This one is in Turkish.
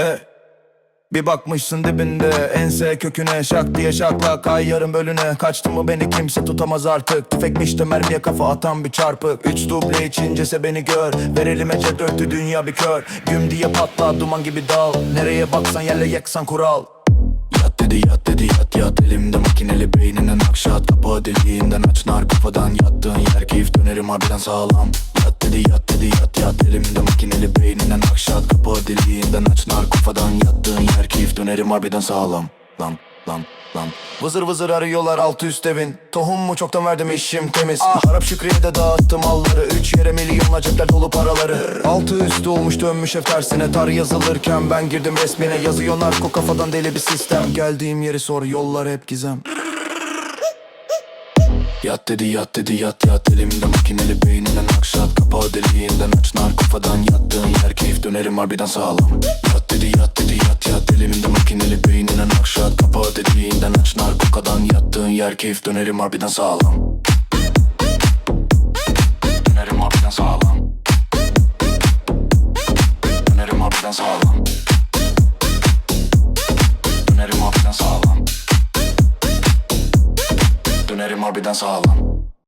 Yeah. Bir bakmışsın dibinde ense köküne Şak diye şakla kay yarım bölüne. Kaçtı mı beni kimse tutamaz artık. Tüfekmiş de mermiye kafa atan bir çarpık. Üç duble içincese beni gör. Ver elime cet örtü dünya bir kör. Güm diye patla duman gibi dal. Nereye baksan yerle yeksan kural. Yat dedi yat dedi yat yat. Elimde makineli beynine nakşat Kapağı deliğinden aç nar kafadan Yattığın yer keyif dönerim harbiden sağlam. Yat dedi yat dedi yat yat. Elimde makineli beynine nakşat Kapağı deliğinden kafadan Yattığın yer keyif dönerim harbiden sağlam. Lan lan lan. Vızır vızır arıyorlar altı üst evin. Tohum mu çoktan verdim işim temiz. Ah. Arap Şükrü'ye de dağıttım malları. Üç yere milyonla cepler dolu paraları. Altı üstü olmuş dönmüş ev tersine. Tar yazılırken ben girdim resmine. Yazıyor narko kafadan deli bir sistem. Geldiğim yeri sor yollar hep gizem. Yat dedi yat dedi yat yat. Elimde makineli beyninden akşat. Kapağı deliğinden aç. Nar kafadan Yattığın yer keyif dönerim harbiden sağlam. Yat dedi yat dedi yat yat. Elimde makineli beyninden akşat Kapağı deliğinden aç. Nar kafadan Yattığın yer keyif dönerim harbiden sağlam. Dönerim harbiden sağlam. Dönerim harbiden sağlam. Dönerim harbiden sağlam. Dönerim harbiden sağlam